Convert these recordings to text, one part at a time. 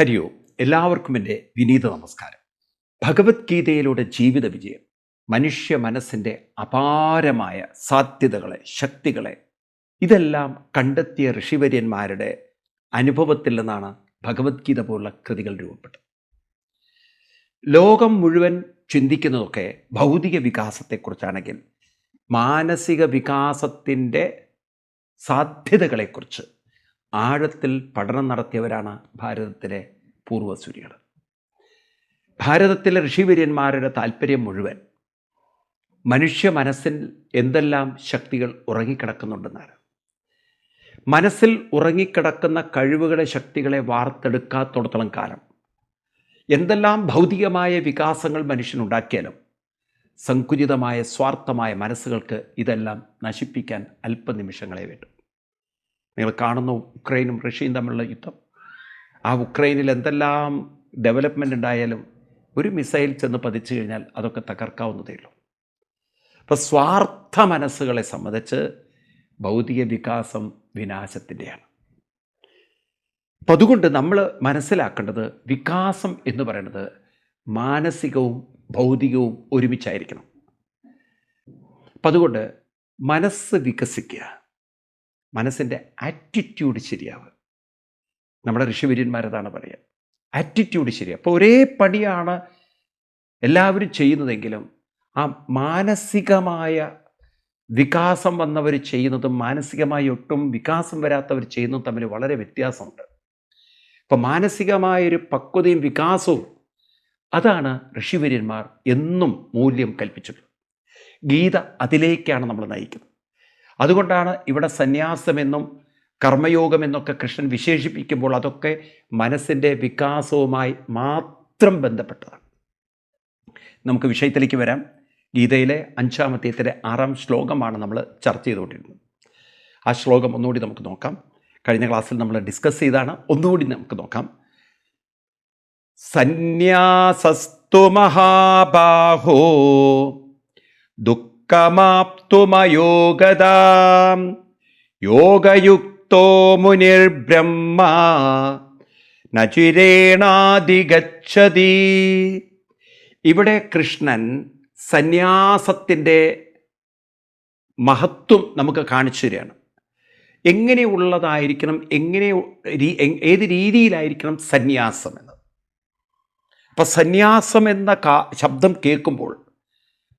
ഹരിയോ എല്ലാവർക്കും എന്റെ വിനീത നമസ്കാരം. ഭഗവത്ഗീതയിലൂടെ ജീവിത വിജയം മനുഷ്യ മനസ്സിന്റെ അപാരമായ സാധ്യതകളെ ശക്തികളെ ഇതെല്ലാം കണ്ടെത്തിയ ഋഷിവര്യന്മാരുടെ അനുഭവത്തിൽ നിന്നാണ് ഭഗവത്ഗീത പോലുള്ള കൃതികൾ രൂപപ്പെട്ടത്. ലോകം മുഴുവൻ ചിന്തിക്കുന്നതൊക്കെ ഭൗതിക വികാസത്തെക്കുറിച്ചാണെങ്കിൽ മാനസിക വികാസത്തിന്റെ സാധ്യതകളെക്കുറിച്ച് ആഴത്തിൽ പഠനം നടത്തിയവരാണ് ഭാരതത്തിലെ പൂർവസൂരികൾ ഭാരതത്തിലെ ഋഷിവര്യന്മാരുടെ താല്പര്യം മുഴുവൻ മനുഷ്യ മനസ്സിൽ എന്തെല്ലാം ശക്തികൾ ഉറങ്ങിക്കിടക്കുന്നുണ്ടെന്നാണ്. മനസ്സിൽ ഉറങ്ങിക്കിടക്കുന്ന കഴിവുകളെ ശക്തികളെ വാർത്തെടുക്കാത്തോടത്തോളം കാലം എന്തെല്ലാം ഭൗതികമായ വികാസങ്ങൾ മനുഷ്യനുണ്ടാക്കിയാലും സങ്കുചിതമായ സ്വാർത്ഥമായ മനസ്സുകൾക്ക് ഇതെല്ലാം നശിപ്പിക്കാൻ അല്പനിമിഷങ്ങളെ വേണ്ടു. നിങ്ങൾ കാണുന്ന ഉക്രൈനും റഷ്യയും തമ്മിലുള്ള യുദ്ധം. ആ ഉക്രൈനിൽ എന്തെല്ലാം ഡെവലപ്മെന്റ് ഉണ്ടായാലും ഒരു മിസൈൽ ചെന്ന് പതിച്ചു കഴിഞ്ഞാൽ അതൊക്കെ തകർക്കാവുന്നതേ ഉള്ളൂ. അപ്പോൾ സ്വാർത്ഥ മനസ്സുകളെ സംബന്ധിച്ച് ഭൗതിക വികാസം വിനാശത്തിന്റെയാണ്. അപ്പം അതുകൊണ്ട് നമ്മൾ മനസ്സിലാക്കേണ്ടത് വികാസം എന്ന് പറയുന്നത് മാനസികവും ഭൗതികവും ഒരുമിച്ചായിരിക്കണം. അപ്പം അതുകൊണ്ട് മനസ്സ് വികസിക്കുക മനസ്സിന്റെ ആറ്റിറ്റ്യൂഡ് ശരിയാവുക. നമ്മുടെ ഋഷിവര്യന്മാരതാണ് പറയുക. ആറ്റിറ്റ്യൂഡ് ശരിയാണ് അപ്പോൾ ഒരേ പടിയാണ് എല്ലാവരും ചെയ്യുന്നതെങ്കിലും ആ മാനസികമായ വികാസം വന്നവർ ചെയ്യുന്നതും മാനസികമായി ഒട്ടും വികാസം വരാത്തവർ ചെയ്യുന്നതും തമ്മിൽ വളരെ വ്യത്യാസമുണ്ട്. അപ്പം മാനസികമായൊരു പക്വതയും വികാസവും അതാണ് ഋഷിവര്യന്മാർ എന്നും മൂല്യം കൽപ്പിച്ചിട്ടുള്ളത്. ഗീത അതിലേക്കാണ് നമ്മൾ നയിക്കുന്നത്. അതുകൊണ്ടാണ് ഇവിടെ സന്യാസമെന്നും കർമ്മയോഗമെന്നൊക്കെ കൃഷ്ണൻ വിശേഷിപ്പിക്കുമ്പോൾ അതൊക്കെ മനസ്സിന്റെ വികാസവുമായി മാത്രം ബന്ധപ്പെട്ടതാണ്. നമുക്ക് വിഷയത്തിലേക്ക് വരാം. ഗീതയിലെ അഞ്ചാമത്തേത്തിലെ ആറാം ശ്ലോകമാണ് നമ്മൾ ചർച്ച ചെയ്തുകൊണ്ടിരുന്നത്. ആ ശ്ലോകം ഒന്നുകൂടി നമുക്ക് നോക്കാം. കഴിഞ്ഞ ക്ലാസ്സിൽ നമ്മൾ ഡിസ്കസ് ചെയ്താണ് ഒന്നുകൂടി നമുക്ക് നോക്കാം. സന്യാസസ്തു മഹാബാഹോ ദുഃഖമാപ്തുമയോഗതാം യോഗയുക്തോ മുനിർബ്രഹ്മ നചിരേണാതിഗച്ഛതി ഇവിടെ കൃഷ്ണൻ സന്യാസത്തിന്റെ മഹത്വം നമുക്ക് കാണിച്ചു തരികയാണ്. എങ്ങനെയുള്ളതായിരിക്കണം എങ്ങനെ ഏത് രീതിയിലായിരിക്കണം സന്യാസം എന്നത്? അപ്പം സന്യാസം എന്ന ശബ്ദം കേൾക്കുമ്പോൾ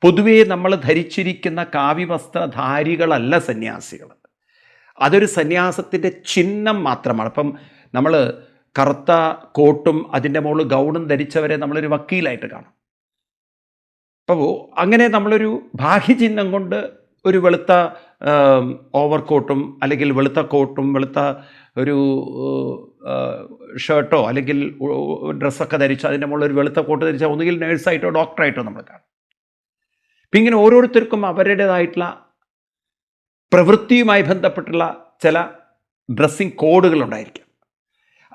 പൊതുവേ നമ്മൾ ധരിച്ചിരിക്കുന്ന കാവ്യവസ്ത്രധാരികളല്ല സന്യാസികൾ. അതൊരു സന്യാസത്തിന്റെ ചിഹ്നം മാത്രമാണ്. അപ്പം നമ്മൾ കറുത്ത കോട്ടും അതിന്റെ മുകളിൽ ഗൗണും ധരിച്ചവരെ നമ്മളൊരു വക്കീലായിട്ട് കാണും. അപ്പോൾ അങ്ങനെ നമ്മളൊരു ബാഹ്യചിഹ്നം കൊണ്ട് ഒരു വെളുത്ത ഓവർ കോട്ടും അല്ലെങ്കിൽ വെളുത്ത കോട്ടും വെളുത്ത ഒരു ഷർട്ടോ അല്ലെങ്കിൽ ഡ്രസ്സൊക്കെ ധരിച്ച് അതിന്റെ മുകളിൽ ഒരു വെളുത്ത കോട്ട് ധരിച്ചാൽ ഒന്നുകിൽ നേഴ്സായിട്ടോ ഡോക്ടറായിട്ടോ നമ്മൾ കാണും. അപ്പം ഇങ്ങനെ ഓരോരുത്തർക്കും അവരുടേതായിട്ടുള്ള പ്രവൃത്തിയുമായി ബന്ധപ്പെട്ടുള്ള ചില ഡ്രസ്സിങ് കോഡുകളുണ്ടായിരിക്കാം.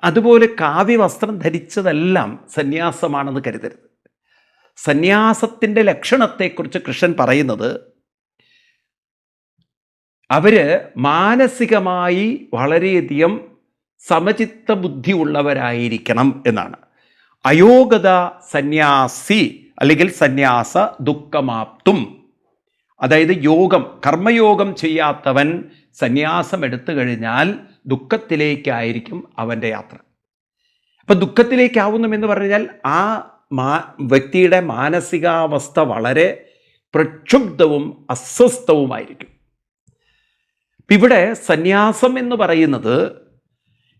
അതുപോലെ കാവ്യവസ്ത്രം ധരിച്ചതെല്ലാം സന്യാസമാണെന്ന് കരുതരുത്. സന്യാസത്തിന്റെ ലക്ഷണത്തെക്കുറിച്ച് കൃഷ്ണൻ പറയുന്നത് അവർ മാനസികമായി വളരെയധികം സമചിത്ത ബുദ്ധി ഉള്ളവരായിരിക്കണം എന്നാണ്. അയോഗ്യത സന്യാസി അല്ലെങ്കിൽ സന്യാസ ദുഃഖമാപ്തും. അതായത് യോഗം കർമ്മയോഗം ചെയ്യാത്തവൻ സന്യാസം എടുത്തു കഴിഞ്ഞാൽ ദുഃഖത്തിലേക്കായിരിക്കും അവന്റെ യാത്ര. അപ്പം ദുഃഖത്തിലേക്കാവുന്നു എന്ന് പറഞ്ഞാൽ ആ മാ വ്യക്തിയുടെ മാനസികാവസ്ഥ വളരെ പ്രക്ഷുബ്ധവും അസ്വസ്ഥവുമായിരിക്കും. ഇവിടെ സന്യാസം എന്ന് പറയുന്നത്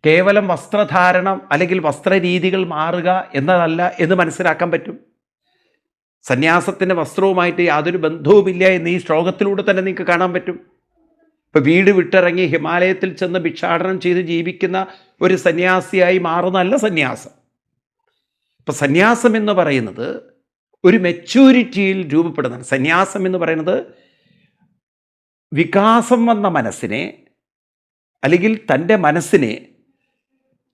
കേവലം വസ്ത്രധാരണം അല്ലെങ്കിൽ വസ്ത്രരീതികൾ മാറുക എന്നതല്ല എന്ന് മനസ്സിലാക്കാൻ പറ്റും. സന്യാസത്തിന്റെ വസ്ത്രവുമായിട്ട് യാതൊരു ബന്ധവുമില്ല എന്ന് ഈ ശ്ലോകത്തിലൂടെ തന്നെ നിങ്ങൾക്ക് കാണാൻ പറ്റും. ഇപ്പം വീട് വിട്ടിറങ്ങി ഹിമാലയത്തിൽ ചെന്ന് ഭിക്ഷാടനം ചെയ്ത് ജീവിക്കുന്ന ഒരു സന്യാസിയായി മാറുന്നതല്ല സന്യാസം. ഇപ്പം സന്യാസം എന്ന് പറയുന്നത് ഒരു മെച്യൂരിറ്റിയിൽ രൂപപ്പെടുന്ന സന്യാസം എന്ന് പറയുന്നത് വികാസം വന്ന മനസ്സിനെ അല്ലെങ്കിൽ തന്റെ മനസ്സിനെ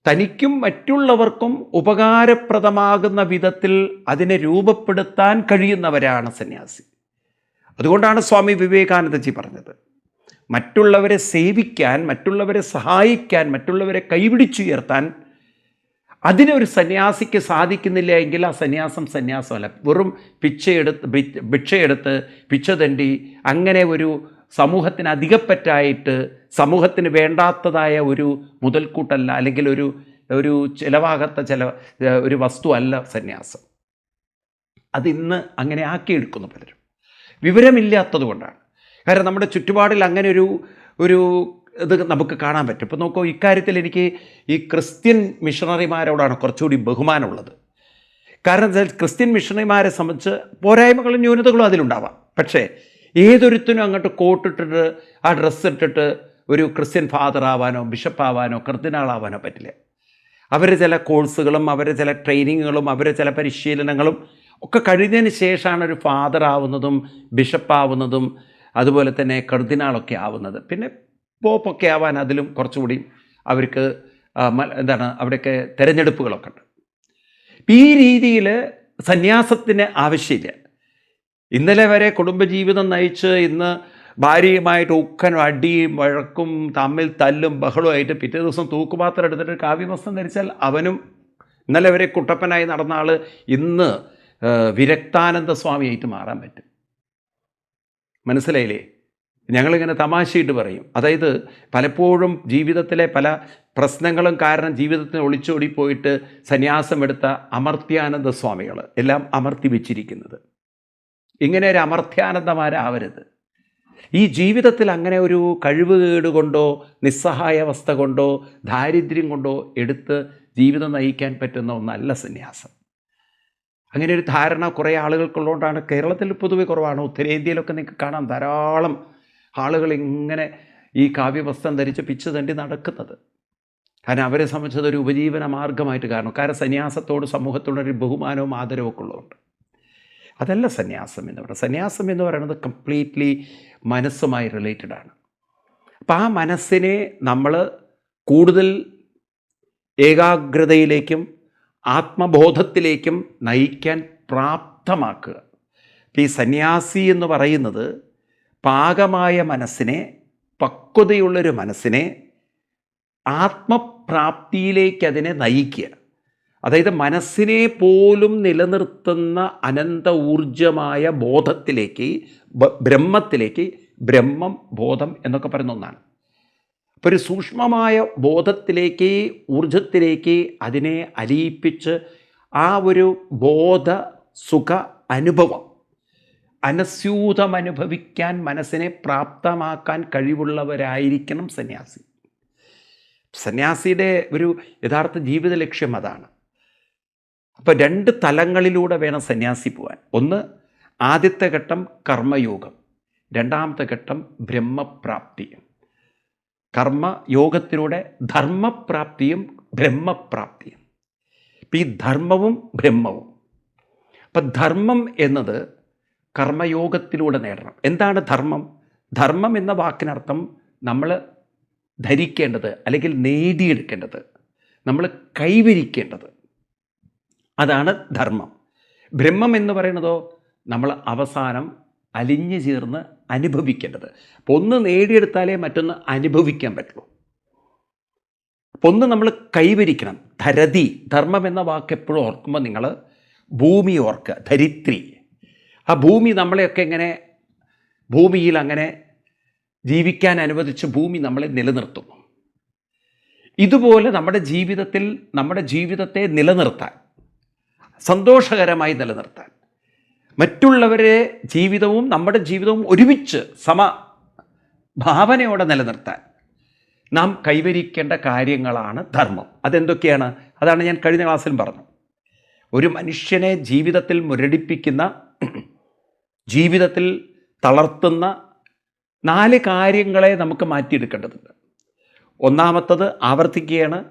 തനിക്കും മറ്റുള്ളവർക്കും ഉപകാരപ്രദമാകുന്ന വിധത്തിൽ അതിനെ രൂപപ്പെടുത്താൻ കഴിയുന്നവരാണ് സന്യാസി. അതുകൊണ്ടാണ് സ്വാമി വിവേകാനന്ദജി പറഞ്ഞത്. മറ്റുള്ളവരെ സേവിക്കാൻ മറ്റുള്ളവരെ സഹായിക്കാൻ മറ്റുള്ളവരെ കൈപിടിച്ചുയർത്താൻ അതിനൊരു സന്യാസിക്ക് സാധിക്കുന്നില്ല എങ്കിൽ ആ സന്യാസം സന്യാസമല്ല. വെറും പിച്ചയെടുത്ത് ഭിക്ഷയെടുത്ത് പിച്ച തണ്ടി അങ്ങനെ ഒരു സമൂഹത്തിന് അധികപ്പറ്റായിട്ട് സമൂഹത്തിന് വേണ്ടാത്തതായ ഒരു മുതൽക്കൂട്ടല്ല അല്ലെങ്കിൽ ഒരു ഒരു ചിലവാകാത്ത ചില ഒരു വസ്തു അല്ല സന്യാസം. അതിന്ന് അങ്ങനെ ആക്കിയെടുക്കുന്നു പലരും. വിവരമില്ലാത്തത് കൊണ്ടാണ്. കാരണം നമ്മുടെ ചുറ്റുപാടിൽ അങ്ങനെ ഒരു ഒരു ഇത് നമുക്ക് കാണാൻ പറ്റും. ഇപ്പോൾ നോക്കൂ ഇക്കാര്യത്തിൽ എനിക്ക് ഈ ക്രിസ്ത്യൻ മിഷണറിമാരോടാണ് കുറച്ചുകൂടി ബഹുമാനമുള്ളത്. കാരണം ക്രിസ്ത്യൻ മിഷണറിമാരെ സംബന്ധിച്ച് പോരായ്മകളും ന്യൂനതകളും അതിലുണ്ടാവാം. പക്ഷേ ഏതൊരുത്തിനും അങ്ങോട്ട് കോട്ടിട്ടിട്ട് ആ ഡ്രസ്സ് ഇട്ടിട്ട് ഒരു ക്രിസ്ത്യൻ ഫാദർ ആവാനോ ബിഷപ്പ് ആവാനോ കർദിനാളാവാനോ പറ്റില്ല. അവരെ ചില കോഴ്സുകളും അവരെ ചില ട്രെയിനിങ്ങുകളും അവരെ ചില പരിശീലനങ്ങളും ഒക്കെ കഴിഞ്ഞതിന് ശേഷമാണ് ഒരു ഫാദർ ആവുന്നതും ബിഷപ്പ് ആവുന്നതും അതുപോലെ തന്നെ കർദിനാളൊക്കെ ആവുന്നത്. പിന്നെ പോപ്പൊക്കെ ആവാൻ അതിലും കുറച്ചുകൂടി അവർക്ക് എന്താണ് അവിടെയൊക്കെ തിരഞ്ഞെടുപ്പുകളൊക്കെ ഉണ്ട്. ഈ രീതിയിൽ സന്യാസത്തിന് ആവശ്യമില്ല. ഇന്നലെ വരെ കുടുംബജീവിതം നയിച്ച് ഇന്ന് ഭാര്യയുമായിട്ട് ഉക്കനും അടിയും വഴക്കും തമ്മിൽ തല്ലും ബഹളുമായിട്ട് പിറ്റേ ദിവസം തൂക്കുപാത്രം എടുത്തിട്ട് കാവ്യവസ്ത്രം ധരിച്ചാൽ അവനും ഇന്നലെ വരെ കുട്ടപ്പനായി നടന്ന ആൾ ഇന്ന് വിരക്താനന്ദ സ്വാമിയായിട്ട് മാറാൻ പറ്റും. മനസ്സിലായില്ലേ? ഞങ്ങളിങ്ങനെ തമാശയിട്ട് പറയും. അതായത് പലപ്പോഴും ജീവിതത്തിലെ പല പ്രശ്നങ്ങളും കാരണം ജീവിതത്തിന് ഒളിച്ചോടി പോയിട്ട് സന്യാസമെടുത്ത അമർത്യാനന്ദ സ്വാമികൾ എല്ലാം അമർത്തി വെച്ചിരിക്കുന്നത്. ഇങ്ങനെ ഒരു അമർത്യാനന്ദമാരാവരുത്. ഈ ജീവിതത്തിൽ അങ്ങനെ ഒരു കഴിവുകേട് കൊണ്ടോ നിസ്സഹായാവസ്ഥ കൊണ്ടോ ദാരിദ്ര്യം കൊണ്ടോ എടുത്ത് ജീവിതം നയിക്കാൻ പറ്റുന്ന ഒന്നല്ല സന്യാസം. അങ്ങനെ ഒരു ധാരണ കുറേ ആളുകൾക്കുള്ളതുകൊണ്ടാണ്. കേരളത്തിൽ പൊതുവെ കുറവാണ്. ഉത്തരേന്ത്യയിലൊക്കെ നിങ്ങൾക്ക് കാണാം ധാരാളം ആളുകൾ ഇങ്ങനെ ഈ കാവ്യവസ്ത്രം ധരിച്ച് പിച്ച് തണ്ടി നടക്കുന്നത്. കാരണം അവരെ സംബന്ധിച്ചത് ഒരു ഉപജീവന മാർഗമായിട്ട് കാരണം. കാരണം സന്യാസത്തോട് സമൂഹത്തോടൊരു ബഹുമാനവും ആദരവും ഒക്കെ ഉള്ളതുകൊണ്ട്. അതല്ല സന്യാസം എന്ന് പറയുന്നത്. സന്യാസം എന്ന് പറയുന്നത് കംപ്ലീറ്റ്ലി മനസ്സുമായി റിലേറ്റഡ് ആണ്. അപ്പം ആ മനസ്സിനെ നമ്മൾ കൂടുതൽ ഏകാഗ്രതയിലേക്കും ആത്മബോധത്തിലേക്കും നയിക്കാൻ പ്രാപ്തമാക്കുക. ഈ സന്യാസി എന്ന് പറയുന്നത് പാകമായ മനസ്സിനെ പക്വതയുള്ളൊരു മനസ്സിനെ ആത്മപ്രാപ്തിയിലേക്ക് അതിനെ നയിക്കുക. അതായത് മനസ്സിനെ പോലും നിലനിർത്തുന്ന അനന്ത ഊർജമായ ബോധത്തിലേക്ക് ബ്രഹ്മത്തിലേക്ക് ബ്രഹ്മം ബോധം എന്നൊക്കെ പറയുന്ന ഒന്നാണ്. അപ്പോൾ ഒരു സൂക്ഷ്മമായ ബോധത്തിലേക്ക് ഊർജത്തിലേക്ക് അതിനെ അലിയിപ്പിച്ച് ആ ഒരു ബോധ സുഖ അനുഭവം അനസ്യൂതമനുഭവിക്കാൻ മനസ്സിനെ പ്രാപ്തമാക്കാൻ കഴിവുള്ളവരായിരിക്കണം സന്യാസി. സന്യാസിയുടെ ഒരു യഥാർത്ഥ ജീവിത ലക്ഷ്യം അതാണ്. അപ്പോൾ രണ്ട് തലങ്ങളിലൂടെ വേണം സന്യാസി പോകാൻ ഒന്ന് ആദ്യത്തെ ഘട്ടം കർമ്മയോഗം. രണ്ടാമത്തെ ഘട്ടം ബ്രഹ്മപ്രാപ്തി. കർമ്മയോഗത്തിലൂടെ ധർമ്മപ്രാപ്തിയും ബ്രഹ്മപ്രാപ്തിയും. ഇപ്പം ഈ ധർമ്മവും ബ്രഹ്മവും. അപ്പം ധർമ്മം എന്നത് കർമ്മയോഗത്തിലൂടെ നേടണം. എന്താണ് ധർമ്മം? ധർമ്മം എന്ന വാക്കിനർത്ഥം നമ്മൾ ധരിക്കേണ്ടത് അല്ലെങ്കിൽ നേടിയെടുക്കേണ്ടത്. നമ്മൾ കൈവരിക്കേണ്ടത്. അതാണ് ധർമ്മം. ബ്രഹ്മം എന്ന് പറയുന്നതോ നമ്മൾ അവസാനം അലിഞ്ഞു ചേർന്ന് അനുഭവിക്കേണ്ടത്. അപ്പോൾ ഒന്ന് നേടിയെടുത്താലേ മറ്റൊന്ന് അനുഭവിക്കാൻ പറ്റുള്ളൂ. അപ്പോൾ ഒന്ന് നമ്മൾ കൈവരിക്കണം. ധരതി ധർമ്മം എന്ന വാക്ക് എപ്പോഴും ഓർക്കുമ്പോൾ നിങ്ങൾ ഭൂമി ഓർക്കുക ധരിത്രി. ആ ഭൂമി നമ്മളെയൊക്കെ എങ്ങനെ ഭൂമിയിൽ അങ്ങനെ ജീവിക്കാൻ അനുവദിച്ച് ഭൂമി നമ്മളെ നിലനിർത്തുന്നു. ഇതുപോലെ നമ്മുടെ ജീവിതത്തിൽ നമ്മുടെ ജീവിതത്തെ നിലനിർത്താൻ സന്തോഷകരമായി നിലനിർത്താൻ. മറ്റുള്ളവരെ ജീവിതവും നമ്മുടെ ജീവിതവും ഒരുമിച്ച് സമ ഭാവനയോടെ നിലനിർത്താൻ നാം കൈവരിക്കേണ്ട കാര്യങ്ങളാണ് ധർമ്മം. അതെന്തൊക്കെയാണ്? അതാണ് ഞാൻ കഴിഞ്ഞ ക്ലാസ്സിൽ പറഞ്ഞു. ഒരു മനുഷ്യനെ ജീവിതത്തിൽ മുരടിപ്പിക്കുന്ന ജീവിതത്തിൽ തളർത്തുന്ന നാല് കാര്യങ്ങളെ നമുക്ക് മാറ്റിയെടുക്കേണ്ടതുണ്ട്. ഒന്നാമത്തത് ആവർത്തിക്കുകയാണ്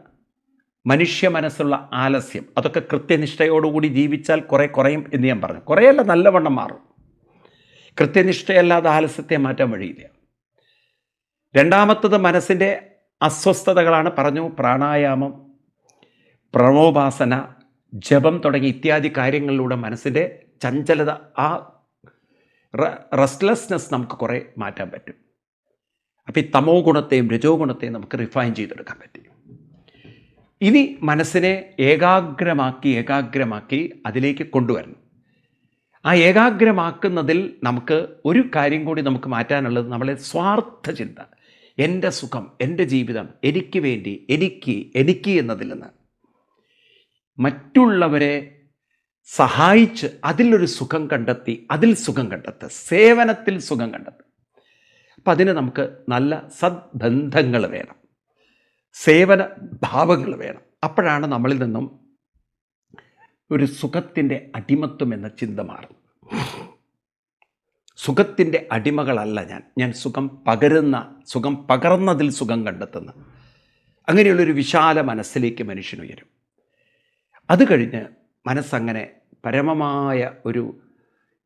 മനുഷ്യ മനസ്സുള്ള ആലസ്യം. അതൊക്കെ കൃത്യനിഷ്ഠയോടുകൂടി ജീവിച്ചാൽ കുറേ കുറയും എന്ന് ഞാൻ പറഞ്ഞു. കുറേയല്ല നല്ലവണ്ണം മാറും. കൃത്യനിഷ്ഠയല്ലാതെ ആലസ്യത്തെ മാറ്റാൻ വഴിയില്ല. രണ്ടാമത്തത് മനസ്സിന്റെ അസ്വസ്ഥതകളാണ് പറഞ്ഞു. പ്രാണായാമം പ്രണോപാസന ജപം തുടങ്ങി ഇത്യാദി കാര്യങ്ങളിലൂടെ മനസ്സിന്റെ ചഞ്ചലത ആ റെസ്റ്റ്ലെസ്നെസ് നമുക്ക് കുറേ മാറ്റാൻ പറ്റും. അപ്പോൾ ഈ തമോ ഗുണത്തെയും രജോ ഗുണത്തെയും നമുക്ക് റിഫൈൻ ചെയ്തെടുക്കാൻ പറ്റും. ഇനി മനസ്സിനെ ഏകാഗ്രമാക്കി ഏകാഗ്രമാക്കി അതിലേക്ക് കൊണ്ടുവരണം. ആ ഏകാഗ്രമാക്കുന്നതിൽ നമുക്ക് ഒരു കാര്യം കൂടി നമുക്ക് മാറ്റാനുള്ളത് നമ്മളെ സ്വാർത്ഥ ചിന്ത. എന്റെ സുഖം എന്റെ ജീവിതം എനിക്ക് വേണ്ടി എനിക്ക് എനിക്ക് എന്നതിൽ നിന്ന്. മറ്റുള്ളവരെ സഹായിച്ച് അതിലൊരു സുഖം കണ്ടെത്തി അതിൽ സുഖം കണ്ടെത്തുക സേവനത്തിൽ സുഖം കണ്ടെത്തുക അപ്പം അതിന് നമുക്ക് നല്ല സദ്ബന്ധങ്ങൾ വേണം. സേവന ഭാവങ്ങൾ വേണം. അപ്പോഴാണ് നമ്മളിൽ നിന്നും ഒരു സുഖത്തിന്റെ അടിമത്വം എന്ന ചിന്ത മാറും. സുഖത്തിന്റെ അടിമകളല്ല ഞാൻ. ഞാൻ സുഖം പകരുന്ന സുഖം പകർന്നതിൽ സുഖം കണ്ടെത്തുന്ന. അങ്ങനെയുള്ളൊരു വിശാല മനസ്സിലേക്ക് മനുഷ്യൻ ഉയരും. അത് കഴിഞ്ഞ് മനസ്സങ്ങനെ പരമമായ ഒരു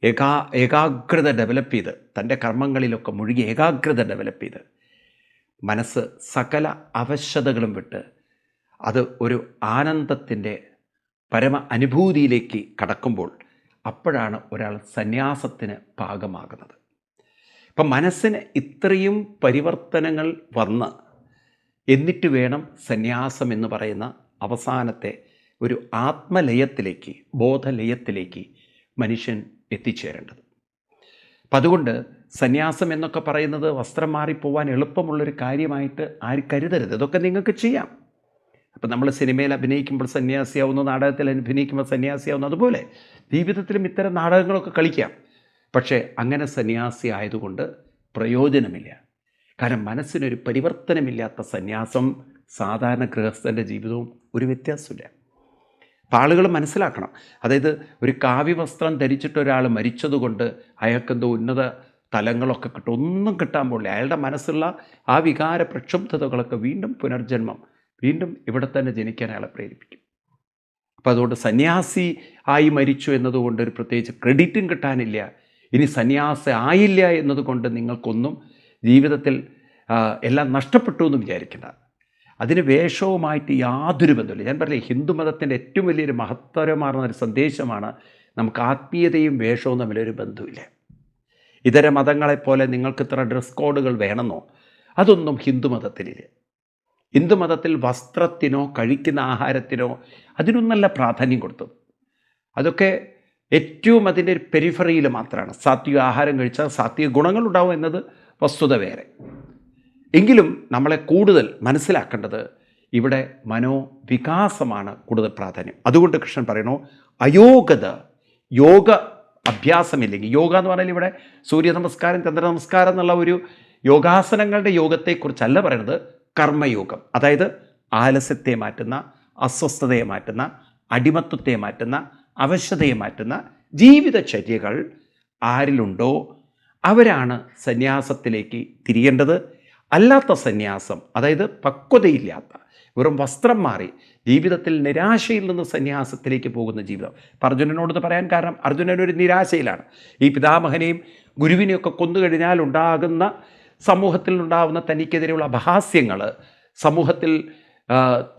ഏകാ ഏകാഗ്രത ഡെവലപ്പ് ചെയ്ത് തന്റെ കർമ്മങ്ങളിലൊക്കെ മുഴുകി ഏകാഗ്രത ഡെവലപ്പ് ചെയ്ത് മനസ്സ് സകല അവശതകളും വിട്ട് അത് ഒരു ആനന്ദത്തിന്റെ പരമ അനുഭൂതിയിലേക്ക് കടക്കുമ്പോൾ അപ്പോഴാണ് ഒരാൾ സന്യാസത്തിന് പാകമാകുന്നത്. ഇപ്പം മനസ്സിന് ഇത്രയും പരിവർത്തനങ്ങൾ വന്ന് എന്നിട്ട് വേണം സന്യാസം എന്ന് പറയുന്ന അവസാനത്തെ ഒരു ആത്മലയത്തിലേക്ക് ബോധലയത്തിലേക്ക് മനുഷ്യൻ എത്തിച്ചേരേണ്ടത്. അപ്പം അതുകൊണ്ട് സന്യാസം എന്നൊക്കെ പറയുന്നത് വസ്ത്രം മാറിപ്പോവാൻ എളുപ്പമുള്ളൊരു കാര്യമായിട്ട് ആര് കരുതരുത്. ഇതൊക്കെ നിങ്ങൾക്ക് ചെയ്യാം. അപ്പം നമ്മൾ സിനിമയിൽ അഭിനയിക്കുമ്പോൾ സന്യാസിയാവുന്നു നാടകത്തിൽ അഭിനയിക്കുമ്പോൾ സന്യാസിയാവുന്നു അതുപോലെ ജീവിതത്തിലും ഇത്തരം നാടകങ്ങളൊക്കെ കളിക്കാം. പക്ഷേ അങ്ങനെ സന്യാസി ആയതുകൊണ്ട് പ്രയോജനമില്ല. കാരണം മനസ്സിനൊരു പരിവർത്തനമില്ലാത്ത സന്യാസം സാധാരണ ഗൃഹസ്ഥന്റെ ജീവിതവും ഒരു വ്യത്യാസമില്ല അപ്പം ആളുകൾ മനസ്സിലാക്കണം. അതായത് ഒരു കാവ്യവസ്ത്രം ധരിച്ചിട്ടൊരാൾ മരിച്ചതുകൊണ്ട് അയാൾക്കെന്തോ ഉന്നത തലങ്ങളൊക്കെ കിട്ടും. ഒന്നും കിട്ടാൻ പോകില്ല അയാളുടെ മനസ്സുള്ള ആ വികാര പ്രക്ഷുബ്ധതകളൊക്കെ വീണ്ടും പുനർജന്മം വീണ്ടും ഇവിടെ തന്നെ ജനിക്കാൻ അയാളെ പ്രേരിപ്പിക്കും. അപ്പോൾ അതുകൊണ്ട് സന്യാസി ആയി മരിച്ചു എന്നതുകൊണ്ട് ഒരു പ്രത്യേകിച്ച് ക്രെഡിറ്റും കിട്ടാനില്ല. ഇനി സന്യാസ ആയില്ല എന്നതുകൊണ്ട് നിങ്ങൾക്കൊന്നും ജീവിതത്തിൽ എല്ലാം നഷ്ടപ്പെട്ടു എന്ന് വിചാരിക്കേണ്ട. അതിന് വേഷവുമായിട്ട് യാതൊരു ബന്ധമില്ല ഞാൻ പറഞ്ഞില്ലേ ഹിന്ദു മതത്തിന്റെ ഏറ്റവും വലിയൊരു മഹത്തരമാർന്ന ഒരു സന്ദേശമാണ് നമുക്ക് ആത്മീയതയും വേഷവും തമ്മിലൊരു ബന്ധമില്ല ഇതര മതങ്ങളെപ്പോലെ നിങ്ങൾക്ക് ഇത്ര ഡ്രസ് കോഡുകൾ വേണമെന്നോ? അതൊന്നും ഹിന്ദുമതത്തിലില്ല ഹിന്ദുമതത്തിൽ ഹിന്ദു മതത്തിൽ വസ്ത്രത്തിനോ കഴിക്കുന്ന ആഹാരത്തിനോ അതിനൊന്നല്ല പ്രാധാന്യം കൊടുത്തത്. അതൊക്കെ ഏറ്റവും അതിന്റെ പെരിഫറിയിൽ മാത്രമാണ് സാത്വിക ആഹാരം കഴിച്ചാൽ സാത്വിക ഗുണങ്ങളുണ്ടാവും എന്നത് വസ്തുത വേറെ. എങ്കിലും നമ്മളെ കൂടുതൽ മനസ്സിലാക്കേണ്ടത് ഇവിടെ മനോവികാസമാണ് കൂടുതൽ പ്രാധാന്യം. അതുകൊണ്ട് കൃഷ്ണൻ പറയണു അയോഗത യോഗ അഭ്യാസമില്ലെങ്കിൽ. യോഗ എന്ന് പറഞ്ഞാൽ ഇവിടെ സൂര്യ നമസ്കാരം ചന്ദ്ര നമസ്കാരം എന്നുള്ള ഒരു യോഗാസനങ്ങളുടെ യോഗത്തെക്കുറിച്ചല്ല പറയുന്നത് കർമ്മയോഗം. അതായത് ആലസ്യത്തെ മാറ്റുന്ന അസ്വസ്ഥതയെ മാറ്റുന്ന അടിമത്വത്തെ മാറ്റുന്ന അവശതയെ മാറ്റുന്ന ജീവിതചര്യകൾ ആരിലുണ്ടോ അവരാണ് സന്യാസത്തിലേക്ക് തിരിയേണ്ടത്. അല്ലാത്ത സന്യാസം അതായത് പക്വതയില്ലാത്ത വെറും വസ്ത്രം മാറി ജീവിതത്തിൽ നിരാശയിൽ നിന്ന് സന്യാസത്തിലേക്ക് പോകുന്ന ജീവിതം. ഇപ്പം അർജുനനോടൊന്ന് പറയാൻ കാരണം അർജുനൻ ഒരു നിരാശയിലാണ്. ഈ പിതാമഹനെയും ഗുരുവിനെയൊക്കെ കൊന്നു കഴിഞ്ഞാൽ ഉണ്ടാകുന്ന സമൂഹത്തിൽ ഉണ്ടാകുന്ന തനിക്കെതിരെയുള്ള അപഹാസ്യങ്ങൾ സമൂഹത്തിൽ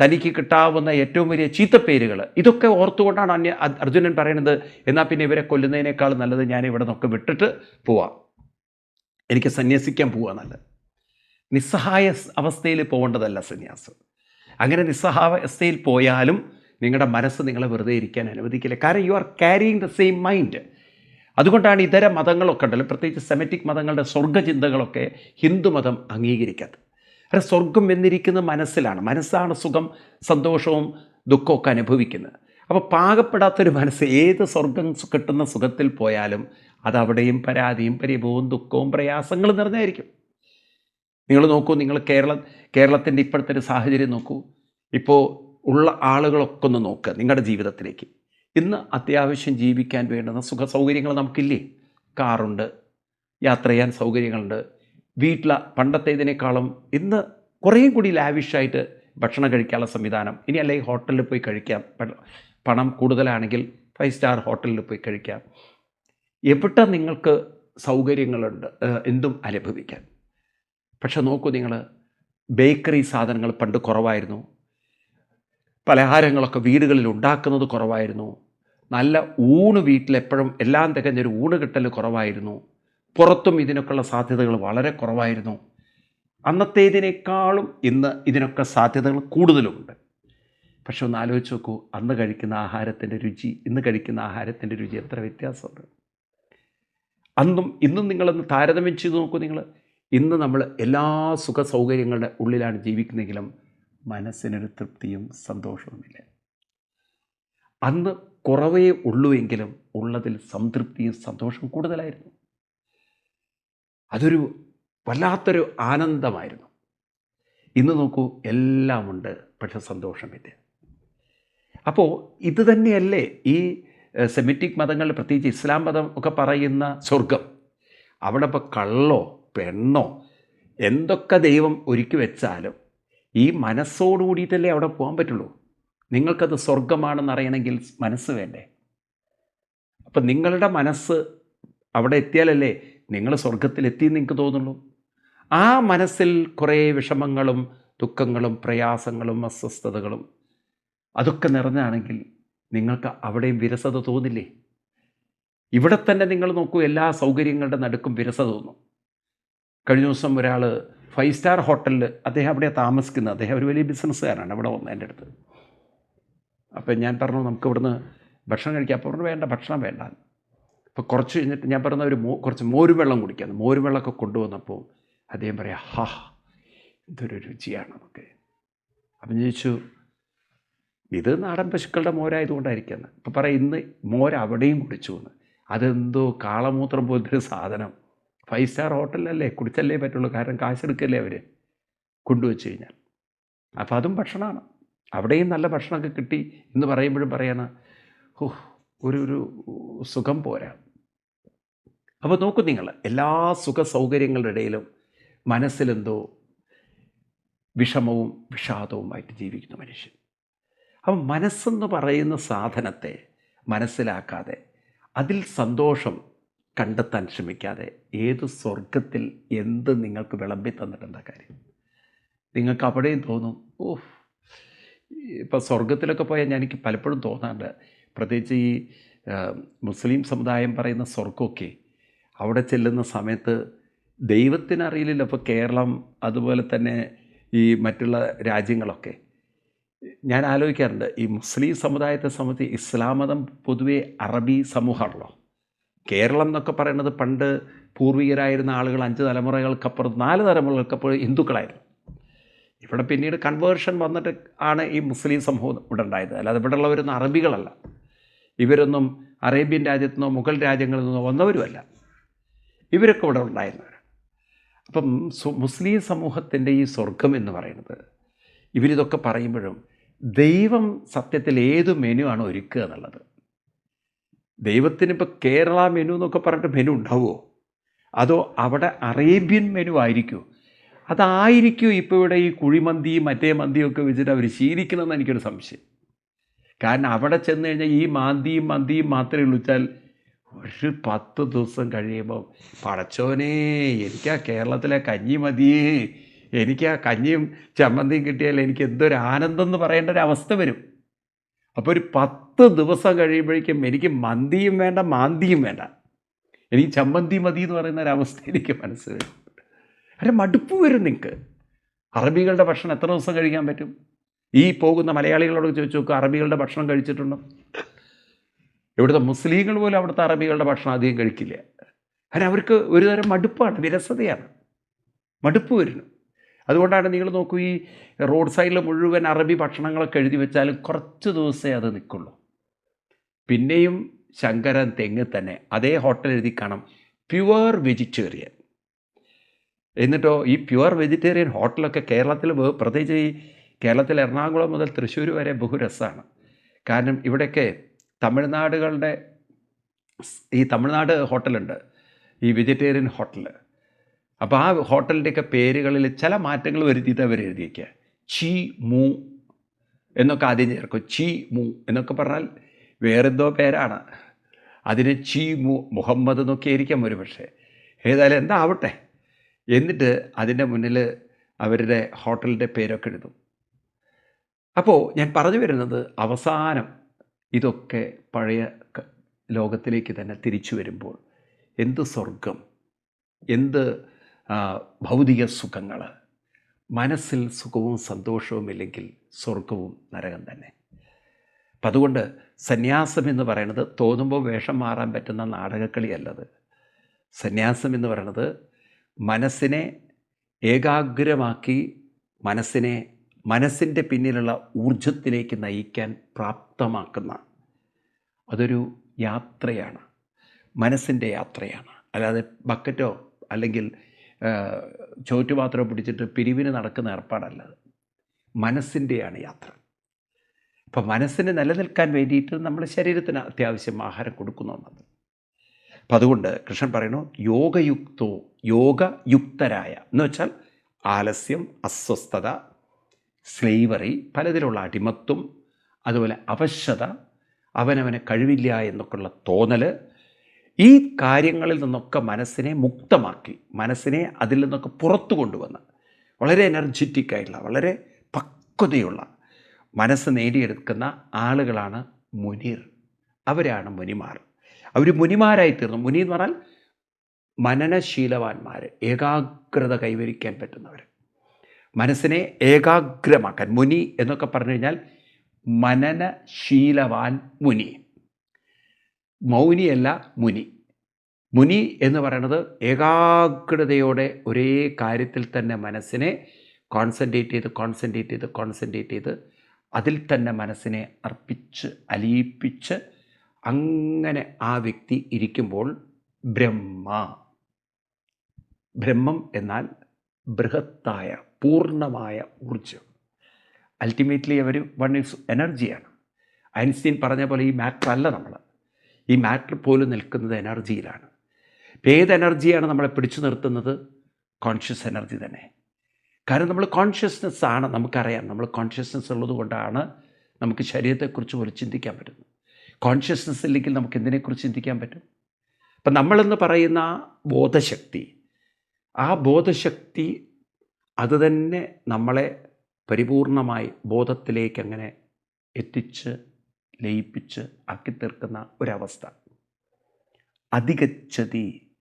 തനിക്ക് കിട്ടാവുന്ന ഏറ്റവും വലിയ ചീത്തപ്പേരുകൾ ഇതൊക്കെ ഓർത്തുകൊണ്ടാണ് അന്യ അർജുനൻ പറയുന്നത് എന്നാൽ പിന്നെ ഇവരെ കൊല്ലുന്നതിനേക്കാൾ നല്ലത് ഞാൻ ഇവിടെ നിന്നൊക്കെ വിട്ടിട്ട് പോവാം. എനിക്ക് സന്യസിക്കാൻ പോവാ നല്ലത്. നിസ്സഹായ അവസ്ഥയിൽ പോകേണ്ടതല്ല സന്യാസം. അങ്ങനെ നിസ്സഹാവസ്ഥയിൽ പോയാലും നിങ്ങളുടെ മനസ്സ് നിങ്ങളെ വെറുതെ ഇരിക്കാൻ അനുവദിക്കില്ല. കാരണം you are carrying the same mind അതുകൊണ്ടാണ് ഇതര മതങ്ങളൊക്കെ ഉണ്ടല്ലോ പ്രത്യേകിച്ച് സെമറ്റിക് മതങ്ങളുടെ സ്വർഗചിന്തകളൊക്കെ ഹിന്ദുമതം അംഗീകരിക്കാത്തത്. അല്ല സ്വർഗം എന്നിരിക്കുന്നത് മനസ്സിലാണ് മനസ്സാണ് സുഖം സന്തോഷവും ദുഃഖമൊക്കെ അനുഭവിക്കുന്നത്. അപ്പോൾ പാകപ്പെടാത്തൊരു മനസ്സ് ഏത് സ്വർഗം കിട്ടുന്ന സുഖത്തിൽ പോയാലും അതവിടെയും പരാതിയും പരിഭവവും ദുഃഖവും പ്രയാസങ്ങളും നിറഞ്ഞായിരിക്കും നിങ്ങൾ നോക്കൂ നിങ്ങൾ കേരള കേരളത്തിന്റെ ഇപ്പോഴത്തെ ഒരു സാഹചര്യം നോക്കൂ. ഇപ്പോൾ ഉള്ള ആളുകളൊക്കെ ഒന്ന് നോക്കുക നിങ്ങളുടെ ജീവിതത്തിലേക്ക്. ഇന്ന് അത്യാവശ്യം ജീവിക്കാൻ വേണ്ടുന്ന സുഖ സൗകര്യങ്ങൾ നമുക്കില്ലേ? കാറുണ്ട് യാത്ര ചെയ്യാൻ സൗകര്യങ്ങളുണ്ട്. വീട്ടിൽ പണ്ടത്തേതിനേക്കാളും ഇന്ന് കുറേയും കൂടി ലാവിഷായിട്ട് ഭക്ഷണം കഴിക്കാനുള്ള സംവിധാനം. ഇനി അല്ലെങ്കിൽ ഹോട്ടലിൽ പോയി കഴിക്കാം. പണം കൂടുതലാണെങ്കിൽ ഫൈവ് സ്റ്റാർ ഹോട്ടലിൽ പോയി കഴിക്കാം. എവിടെ നിങ്ങൾക്ക് സൗകര്യങ്ങളുണ്ട് എന്തും അനുഭവിക്കാൻ. പക്ഷെ നോക്കൂ നിങ്ങൾ ബേക്കറി സാധനങ്ങൾ പണ്ട് കുറവായിരുന്നു. പലഹാരങ്ങളൊക്കെ വീടുകളിൽ ഉണ്ടാക്കുന്നത് കുറവായിരുന്നു. നല്ല ഊണ് വീട്ടിലെപ്പോഴും എല്ലാം തികഞ്ഞൊരു ഊണ് കിട്ടൽ കുറവായിരുന്നു. പുറത്തും ഇതിനൊക്കെയുള്ള സാധ്യതകൾ വളരെ കുറവായിരുന്നു. അന്നത്തേതിനേക്കാളും ഇന്ന് ഇതിനൊക്കെ സാധ്യതകൾ കൂടുതലുമുണ്ട്. പക്ഷെ ഒന്ന് ആലോചിച്ച് നോക്കൂ അന്ന് കഴിക്കുന്ന ആഹാരത്തിന്റെ രുചി ഇന്ന് കഴിക്കുന്ന ആഹാരത്തിന്റെ രുചി എത്ര വ്യത്യാസമുണ്ട്. അന്നും ഇന്നും നിങ്ങളൊന്ന് താരതമ്യം ചെയ്ത് നോക്കൂ നിങ്ങൾ. ഇന്ന് നമ്മൾ എല്ലാ സുഖ സൗകര്യങ്ങളുടെ ഉള്ളിലാണ് ജീവിക്കുന്നതെങ്കിലും മനസ്സിനൊരു തൃപ്തിയും സന്തോഷവുമില്ല. അന്ന് കുറവേ ഉള്ളുവെങ്കിലും ഉള്ളതിൽ സംതൃപ്തിയും സന്തോഷവും കൂടുതലായിരുന്നു. അതൊരു വല്ലാത്തൊരു ആനന്ദമായിരുന്നു. ഇന്ന് നോക്കൂ എല്ലാമുണ്ട് പക്ഷെ സന്തോഷമില്ല. അപ്പോൾ ഇത് തന്നെയല്ലേ ഈ സെമിറ്റിക് മതങ്ങളിൽ പ്രത്യേകിച്ച് ഇസ്ലാം മതം ഒക്കെ പറയുന്ന സ്വർഗം അവിടെ ഇപ്പോൾ കള്ളോ പെണ്ണോ? എന്തൊക്കെ ദൈവം ഒരുക്കി വെച്ചാലും ഈ മനസ്സോട് കൂടിയിട്ടല്ലേ അവിടെ പോകാൻ പറ്റുള്ളൂ. നിങ്ങൾക്കത് സ്വർഗമാണെന്ന് അറിയണമെങ്കിൽ മനസ്സ് വേണ്ടേ? അപ്പം നിങ്ങളുടെ മനസ്സ് അവിടെ എത്തിയാലല്ലേ നിങ്ങൾ സ്വർഗത്തിലെത്തിയെന്ന് നിങ്ങൾക്ക് തോന്നുള്ളൂ? ആ മനസ്സിൽ കുറേ വിഷമങ്ങളും ദുഃഖങ്ങളും പ്രയാസങ്ങളും അസ്വസ്ഥതകളും അതൊക്കെ നിറഞ്ഞാണെങ്കിൽ നിങ്ങൾക്ക് അവിടെയും വിരസത തോന്നില്ലേ? ഇവിടെ തന്നെ നിങ്ങൾ നോക്കൂ എല്ലാ സൗകര്യങ്ങളുടെ നടുക്കും വിരസത തോന്നും. കഴിഞ്ഞ ദിവസം ഒരാൾ ഫൈവ് സ്റ്റാർ ഹോട്ടലിൽ അദ്ദേഹം അവിടെ താമസിക്കുന്നത്. അദ്ദേഹം ഒരു വലിയ ബിസിനസ്സുകാരാണ് അവിടെ വന്നത് എന്റെ അടുത്ത്. അപ്പം ഞാൻ പറഞ്ഞു നമുക്ക് ഇവിടുന്ന് ഭക്ഷണം കഴിക്കാം. അപ്പോൾ പറഞ്ഞു വേണ്ട ഭക്ഷണം വേണ്ട. അപ്പോൾ കുറച്ച് കഴിഞ്ഞിട്ട് ഞാൻ പറഞ്ഞ ഒരു മോ കുറച്ച് മോരുവെള്ളം കുടിക്കാം. മോരുവെള്ളമൊക്കെ കൊണ്ടുവന്നപ്പോൾ അദ്ദേഹം പറയാം ഹാ ഇതൊരു രുചിയാണ് നമുക്ക്. അപ്പം ചോദിച്ചു ഇത് നാടൻ പശുക്കളുടെ മോരായതുകൊണ്ടായിരിക്കുന്നത് അപ്പോൾ പറയാം ഇന്ന് മോര് അവിടെയും കുടിച്ചു എന്ന്. അതെന്തോ കാളമൂത്രം പോലത്തെ ഒരു സാധനം. ഫൈവ് സ്റ്റാർ ഹോട്ടലല്ലേ? കുടിച്ചല്ലേ പറ്റുള്ളൂ. കാരണം കാശെടുക്കല്ലേ അവർ കൊണ്ടുവച്ച് കഴിഞ്ഞാൽ. അപ്പോൾ അതും ഭക്ഷണമാണ്. അവിടെയും നല്ല ഭക്ഷണമൊക്കെ കിട്ടി എന്ന് പറയുമ്പോഴും പറയാണ് ഓ ഒരു ഒരു സുഖം പോരാ. അപ്പോൾ നോക്കൂ നിങ്ങൾ എല്ലാ സുഖ സൗകര്യങ്ങളുടെ ഇടയിലും മനസ്സിലെന്തോ വിഷമവും വിഷാദവുമായിട്ട് ജീവിക്കുന്ന മനുഷ്യൻ. അപ്പം മനസ്സെന്ന് പറയുന്ന സാധനത്തെ മനസ്സിലാക്കാതെ അതിൽ സന്തോഷം കണ്ടെത്താൻ ശ്രമിക്കാതെ ഏത് സ്വർഗത്തിൽ എന്ത് നിങ്ങൾക്ക് വിളമ്പി തന്നിട്ടെന്താ കാര്യം? നിങ്ങൾക്ക് അവിടെയും തോന്നും ഓ ഇപ്പം സ്വർഗത്തിലൊക്കെ പോയാൽ ഞാൻ എനിക്ക് പലപ്പോഴും തോന്നാറുണ്ട്. പ്രത്യേകിച്ച് ഈ മുസ്ലിം സമുദായം പറയുന്ന സ്വർഗമൊക്കെ അവിടെ ചെല്ലുന്ന സമയത്ത് ദൈവത്തിനറിയില്ലല്ലോ ഇപ്പോൾ കേരളം അതുപോലെ തന്നെ ഈ മറ്റുള്ള രാജ്യങ്ങളൊക്കെ. ഞാൻ ആലോചിക്കാറുണ്ട് ഈ മുസ്ലിം സമുദായത്തെ സംബന്ധിച്ച് ഇസ്ലാം മതം പൊതുവേ അറബി സമൂഹമാണല്ലോ. കേരളം എന്നൊക്കെ പറയുന്നത് പണ്ട് പൂർവികരായിരുന്ന ആളുകൾ അഞ്ച് തലമുറകൾക്കപ്പുറം നാല് തലമുറകൾക്കപ്പുറം ഹിന്ദുക്കളായിരുന്നു. ഇവിടെ പിന്നീട് കൺവേർഷൻ വന്നിട്ട് ആണ് ഈ മുസ്ലിം സമൂഹം ഇവിടെ ഉണ്ടായത്. അല്ലാതെ ഇവിടെ ഉള്ളവരൊന്നും അറബികളല്ല. ഇവരൊന്നും അറേബ്യൻ രാജ്യത്തു നിന്നോ മുഗൾ രാജ്യങ്ങളിൽ നിന്നോ വന്നവരുമല്ല. ഇവരൊക്കെ ഇവിടെ ഉണ്ടായിരുന്നവർ അപ്പം മുസ്ലിം സമൂഹത്തിന്റെ ഈ സ്വർഗം എന്ന് പറയുന്നത് ഇവരിതൊക്കെ പറയുമ്പോഴും ദൈവം സത്യത്തിൽ ഏത് മെനു ആണ് ഒരുക്കുക എന്നുള്ളത്. ദൈവത്തിന് ഇപ്പോൾ കേരള മെനു എന്നൊക്കെ പറഞ്ഞിട്ട് മെനു ഉണ്ടാവുമോ അതോ അവിടെ അറേബ്യൻ മെനു ആയിരിക്കുമോ അതായിരിക്കും ഇപ്പോൾ ഇവിടെ ഈ കുഴിമന്തിയും മറ്റേ മന്തിയും ഒക്കെ വെച്ചിട്ട് അവർ ശീലിക്കണമെന്ന് എനിക്കൊരു സംശയം. കാരണം അവിടെ ചെന്ന് കഴിഞ്ഞാൽ ഈ മാന്തിയും മന്തിയും മാത്രമേ ഉള്ളൂ വെച്ചാൽ ഒരു പത്ത് ദിവസം കഴിയുമ്പോൾ പടച്ചോനെ എനിക്ക് ആ കേരളത്തിലെ കഞ്ഞി മതിയേ എനിക്ക് ആ കഞ്ഞിയും ചമ്മന്തിയും കിട്ടിയാൽ എനിക്ക് എന്തൊരു ആനന്ദം എന്ന് പറയേണ്ട ഒരു അവസ്ഥ വരും. അപ്പോൾ ഒരു പത്ത് ദിവസം കഴിയുമ്പോഴേക്കും എനിക്ക് മന്തിയും വേണ്ട മാന്തിയും വേണ്ട. എനിക്ക് ചമ്മന്തി മതി എന്ന് പറയുന്ന ഒരവസ്ഥ എനിക്ക് മനസ്സ് വരും. അരെ മടുപ്പ് വരും നിങ്ങൾക്ക് അറബികളുടെ ഭക്ഷണം എത്ര ദിവസം കഴിക്കാൻ പറ്റും? ഈ പോകുന്ന മലയാളികളോട് ചോദിച്ചു നോക്കുക അറബികളുടെ ഭക്ഷണം കഴിച്ചിട്ടുണ്ടോ? ഇവിടുത്തെ മുസ്ലിങ്ങൾ പോലും അവിടുത്തെ അറബികളുടെ ഭക്ഷണം അധികം കഴിക്കില്ല. കാരണം അവർക്ക് ഒരുതരം മടുപ്പാണ് വിരസതയാണ്. മടുപ്പ് വരുന്നു. അതുകൊണ്ടാണ് നിങ്ങൾ നോക്കൂ ഈ റോഡ് സൈഡിൽ മുഴുവൻ അറബി ഭക്ഷണങ്ങളൊക്കെ എഴുതി വെച്ചാലും കുറച്ച് ദിവസമേ അത് നിൽക്കുള്ളൂ. പിന്നെയും ശങ്കരൻ തെങ്ങ് തന്നെ. അതേ ഹോട്ടൽ എഴുതി കാണാം. Pure vegetarian. എന്നിട്ടോ ഈ പ്യുവർ വെജിറ്റേറിയൻ ഹോട്ടലൊക്കെ കേരളത്തിൽ പ്രത്യേകിച്ച് ഈ കേരളത്തിൽ എറണാകുളം മുതൽ തൃശ്ശൂർ വരെ ബഹുരസമാണ്. കാരണം ഇവിടെയൊക്കെ തമിഴ്നാടുകളുടെ ഈ തമിഴ്നാട് ഹോട്ടലുണ്ട്. ഈ വെജിറ്റേറിയൻ ഹോട്ടൽ അപ്പോൾ ആ ഹോട്ടലിന്റെയൊക്കെ പേരുകളിൽ ചില മാറ്റങ്ങൾ വരുത്തിയിട്ട് അവർ എഴുതിയേക്കുക ചി മൂ എന്നൊക്കെ ആദ്യം ചേർക്കും. ചി മൂ എന്നൊക്കെ പറഞ്ഞാൽ വേറെന്തോ പേരാണ്. അതിന് ചി മു മുഹമ്മദ് എന്നൊക്കെ ആയിരിക്കാം ഒരു പക്ഷേ. ഏതായാലും എന്താവട്ടെ. എന്നിട്ട് അതിന്റെ മുന്നിൽ അവരുടെ ഹോട്ടലിന്റെ പേരൊക്കെ എഴുതും. അപ്പോൾ ഞാൻ പറഞ്ഞു വരുന്നത് അവസാനം ഇതൊക്കെ പഴയ ലോകത്തിലേക്ക് തന്നെ തിരിച്ചു വരുമ്പോൾ എന്ത് സ്വർഗം എന്ത് ഭൗതിക സുഖങ്ങൾ മനസ്സിൽ സുഖവും സന്തോഷവും ഇല്ലെങ്കിൽ സ്വർഗവും നരകം തന്നെ. അപ്പം അതുകൊണ്ട് സന്യാസം എന്ന് പറയുന്നത് തോന്നുമ്പോൾ വേഷം മാറാൻ പറ്റുന്ന നാടകക്കളിയല്ലത്. സന്യാസം എന്ന് പറയുന്നത് മനസ്സിനെ ഏകാഗ്രമാക്കി മനസ്സിനെ മനസ്സിന്റെ പിന്നിലുള്ള ഊർജത്തിലേക്ക് നയിക്കാൻ പ്രാപ്തമാക്കുന്ന അതൊരു യാത്രയാണ്. മനസ്സിന്റെ യാത്രയാണ്. അല്ലാതെ ബക്കറ്റോ അല്ലെങ്കിൽ ആ, ചോറ്റുപാത്രമോ പിടിച്ചിട്ട് പിരിവിന് നടക്കുന്ന ഏർപ്പാടല്ല മനസ്സിന്റെയാണ് യാത്ര. അപ്പം മനസ്സിന് നിലനിൽക്കാൻ വേണ്ടിയിട്ട് നമ്മൾ ശരീരത്തിന് അത്യാവശ്യം ആഹാരം കൊടുക്കുന്നു എന്നത് അപ്പം അതുകൊണ്ട് കൃഷ്ണൻ പറയുന്നു യോഗയുക്തോ യോഗയുക്തരായ എന്ന് വെച്ചാൽ ആലസ്യം അസ്വസ്ഥത സ്ലൈവറി പലതിലുള്ള അടിമത്വം അതുപോലെ അവശത അവനവനെ കഴിവില്ല എന്നൊക്കെയുള്ള തോന്നൽ ഈ കാര്യങ്ങളിൽ നിന്നൊക്കെ മനസ്സിനെ മുക്തമാക്കി മനസ്സിനെ അതിൽ നിന്നൊക്കെ പുറത്തു കൊണ്ടുവന്ന് വളരെ എനർജറ്റിക് ആയിട്ടുള്ള വളരെ പക്വതയുള്ള മനസ്സ് നേടിയെടുക്കുന്ന ആളുകളാണ് മുനിർ. അവരാണ് മുനിമാർ. അവർ മുനിമാരായി തീർന്നു മുനി എന്ന് പറഞ്ഞാൽ മനനശീലവാന്മാർ ഏകാഗ്രത കൈവരിക്കാൻ പറ്റുന്നവർ. മനസ്സിനെ ഏകാഗ്രമാക്കാൻ മുനി എന്നൊക്കെ പറഞ്ഞു കഴിഞ്ഞാൽ മനനശീലവാൻ മുനി. മൗനിയല്ല മുനി. മുനി എന്ന് പറയുന്നത് ഏകാഗ്രതയോടെ ഒരേ കാര്യത്തിൽ തന്നെ മനസ്സിനെ കോൺസെൻട്രേറ്റ് ചെയ്ത് കോൺസെൻട്രേറ്റ് ചെയ്ത് കോൺസെൻട്രേറ്റ് ചെയ്ത് അതിൽ തന്നെ മനസ്സിനെ അർപ്പിച്ച് അലിയിപ്പിച്ച് അങ്ങനെ ആ വ്യക്തി ഇരിക്കുമ്പോൾ ബ്രഹ്മ. ബ്രഹ്മം എന്നാൽ ബൃഹത്തായ പൂർണമായ ഊർജം അൾട്ടിമേറ്റ്ലി അവർ വൺ ഇസ് എനർജിയാണ് ഐൻസ്റ്റീൻ പറഞ്ഞ പോലെ ഈ മാറ്റർ അല്ല നമ്മൾ ഈ മാറ്റർ പോലും നിൽക്കുന്നത് എനർജിയിലാണ്. ഇപ്പം ഏത് എനർജിയാണ് നമ്മളെ പിടിച്ചു നിർത്തുന്നത്. കോൺഷ്യസ് എനർജി തന്നെ. കാരണം നമ്മൾ കോൺഷ്യസ്നെസ് ആണ് നമുക്കറിയാം. നമ്മൾ കോൺഷ്യസ്നെസ് ഉള്ളത് കൊണ്ടാണ് നമുക്ക് ശരീരത്തെക്കുറിച്ച് പോലും ചിന്തിക്കാൻ പറ്റുന്നത്. കോൺഷ്യസ്നെസ് ഇല്ലെങ്കിൽ നമുക്ക് എന്തിനെക്കുറിച്ച് ചിന്തിക്കാൻ പറ്റും? അപ്പം നമ്മളെന്ന് പറയുന്ന ബോധശക്തി. ആ ബോധശക്തി അത് തന്നെ നമ്മളെ പരിപൂർണമായി ബോധത്തിലേക്ക് അങ്ങനെ എത്തിച്ച് ലയിപ്പിച്ച് ആക്കി തീർക്കുന്ന ഒരവസ്ഥ. അധികച്ചതി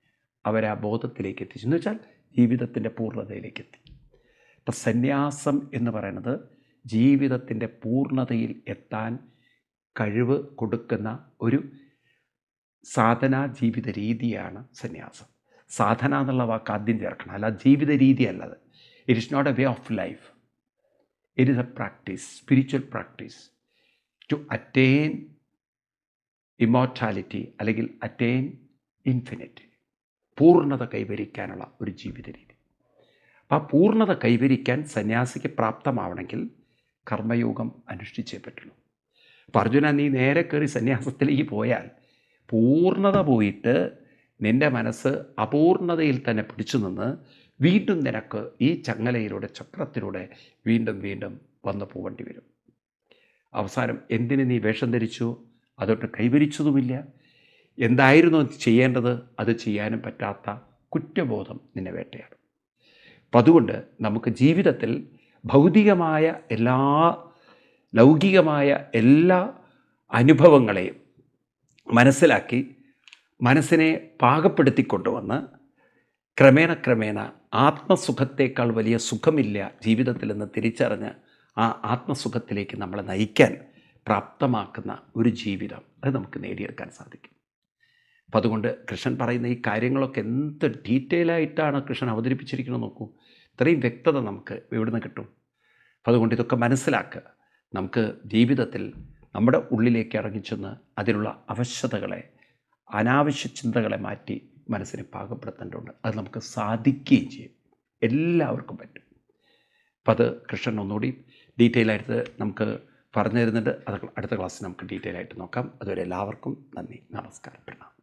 അവരാ ബോധത്തിലേക്ക് എത്തിച്ചു. എന്ന് വെച്ചാൽ ജീവിതത്തിന്റെ പൂർണതയിലേക്ക് എത്തി ഇപ്പം സന്യാസം എന്ന് പറയുന്നത് ജീവിതത്തിന്റെ പൂർണതയിൽ എത്താൻ കഴിവ് കൊടുക്കുന്ന ഒരു സാധന ജീവിത രീതിയാണ് സന്യാസം. സാധന എന്നുള്ള വാക്ക് ആദ്യം ചേർക്കണം. അല്ല ജീവിത രീതി അല്ലത്. It is not a way of life it is a practice spiritual practice to attain immortality അല്ലെങ്കിൽ അറ്റെയിൻ ഇൻഫിനിറ്റ് പൂർണത കൈവരിക്കാനുള്ള ഒരു ജീവിത രീതി അപ്പോൾ ആ പൂർണത കൈവരിക്കാൻ സന്യാസിക്ക് പ്രാപ്തമാവണമെങ്കിൽ കർമ്മയോഗം അനുഷ്ഠിച്ചേ പറ്റുള്ളൂ. അപ്പോൾ അർജുന നീ നേരെ കയറി സന്യാസത്തിലേക്ക് പോയാൽ പൂർണത പോയിട്ട് നിന്റെ മനസ്സ് അപൂർണതയിൽ തന്നെ പിടിച്ചു നിന്ന് വീണ്ടും നിനക്ക് ഈ ചങ്ങലയിലൂടെ ചക്രത്തിലൂടെ വീണ്ടും വീണ്ടും വന്നു പോകേണ്ടി വരും. അവസാനം എന്തിന് നീ വേഷം ധരിച്ചു? അതൊട്ട് കൈവരിച്ചതുമില്ല. എന്തായിരുന്നു ചെയ്യേണ്ടത്? അത് ചെയ്യാനും പറ്റാത്ത കുറ്റബോധം നിന്നെ വേട്ടയാണ് അപ്പം അതുകൊണ്ട് നമുക്ക് ജീവിതത്തിൽ ഭൗതികമായ എല്ലാ ലൗകികമായ എല്ലാ അനുഭവങ്ങളെയും മനസ്സിലാക്കി മനസ്സിനെ പാകപ്പെടുത്തി കൊണ്ടുവന്ന് ക്രമേണ ക്രമേണ ആത്മസുഖത്തേക്കാൾ വലിയ സുഖമില്ല ജീവിതത്തിൽ നിന്ന് തിരിച്ചറിഞ്ഞ് ആ ആത്മസുഖത്തിലേക്ക് നമ്മളെ നയിക്കാൻ പ്രാപ്തമാക്കുന്ന ഒരു ജീവിതം അത് നമുക്ക് നേടിയെടുക്കാൻ സാധിക്കും. അപ്പം അതുകൊണ്ട് കൃഷ്ണൻ പറയുന്ന ഈ കാര്യങ്ങളൊക്കെ എന്ത് ഡീറ്റെയിൽ ആയിട്ടാണ് കൃഷ്ണൻ അവതരിപ്പിച്ചിരിക്കുന്നത് നോക്കൂ. ഇത്രയും വ്യക്തത നമുക്ക് എവിടുന്ന് കിട്ടും. അപ്പം അതുകൊണ്ട് ഇതൊക്കെ മനസ്സിലാക്കുക. നമുക്ക് ജീവിതത്തിൽ നമ്മുടെ ഉള്ളിലേക്ക് ഇറങ്ങിച്ചെന്ന് അതിലുള്ള അവശതകളെ അനാവശ്യ ചിന്തകളെ മാറ്റി മനസ്സിനെ പാകപ്പെടുത്തേണ്ടതുണ്ട്. അത് നമുക്ക് സാധിക്കുകയും ചെയ്യും. എല്ലാവർക്കും പറ്റും. അപ്പം അത് കൃഷ്ണൻ ഒന്നുകൂടി ഡീറ്റെയിൽ ആയിട്ട് നമുക്ക് പറഞ്ഞു തരുന്നുണ്ട് അത് അടുത്ത ക്ലാസ്സിൽ നമുക്ക് ഡീറ്റെയിൽ ആയിട്ട് നോക്കാം. അതുവരെ എല്ലാവർക്കും നന്ദി. നമസ്കാരം. പ്രണാം